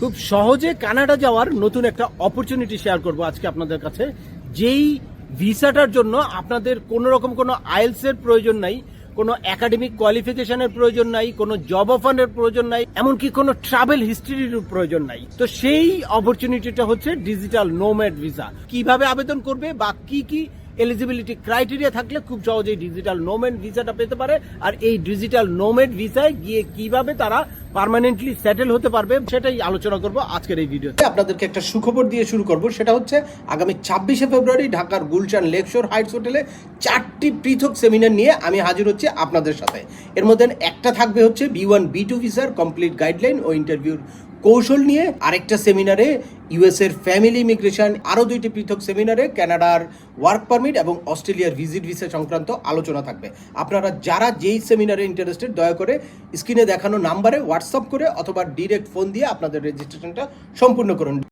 খুব সহজে কানাডা যাওয়ার নতুন একটা অপরচুনিটি শেয়ার করব আজকে আপনাদের কাছে। যেই ভিসাটার জন্য আপনাদের কোনো রকম কোনো আইএলসের প্রয়োজন নাই, কোনো একাডেমিক কোয়ালিফিকেশনের প্রয়োজন নাই, কোনো জব অফারের প্রয়োজন নাই, এমনকি কোনো ট্রাভেল হিস্ট্রির প্রয়োজন নাই। তো সেই অপরচুনিটিটা হচ্ছে ডিজিটাল নোম্যাড ভিসা কীভাবে আবেদন করবে বা কি কি এলিজিবিলিটি ক্রাইটেরিয়া থাকলে খুব সহজেই ডিজিটাল নোমেড ভিসাটা পেতে পারে। আর এই ডিজিটাল নোমেড ভিসায় গিয়ে কীভাবে তারা পার্মানেন্টলি সেটেল হতে পারবে, সেটাই আলোচনা করব আজকের এই ভিডিওতে আপনাদেরকে একটা সুখবর দিয়ে শুরু করব, সেটা হচ্ছে আগামী ছাব্বিশে ফেব্রুয়ারি ঢাকার গুলশান লেকশোর হাইটস হোটেলে চারটি পৃথক সেমিনার নিয়ে আমি হাজির হচ্ছি আপনাদের সাথে। এর মধ্যে একটা থাকবে হচ্ছে বি ওয়ান বি টু ভিসার কমপ্লিট গাইডলাইন ও ইন্টারভিউর কৌশল নিয়ে। আরেকটা সেমিনারে ইউএস এর ফ্যামিলি ইমিগ্রেশন আরও দুইটি পৃথক সেমিনারে কানাডার ওয়ার্ক পারমিট এবং অস্ট্রেলিয়ার ভিজিট ভিসা সংক্রান্ত আলোচনা থাকবে। আপনারা যারা যেই সেমিনারে ইন্টারেস্টেড দয়া করে স্ক্রিনে দেখানো নাম্বারে হোয়াটসঅ্যাপ করে অথবা ডিরেক্ট ফোন দিয়ে আপনাদের রেজিস্ট্রেশনটা সম্পূর্ণ করুন।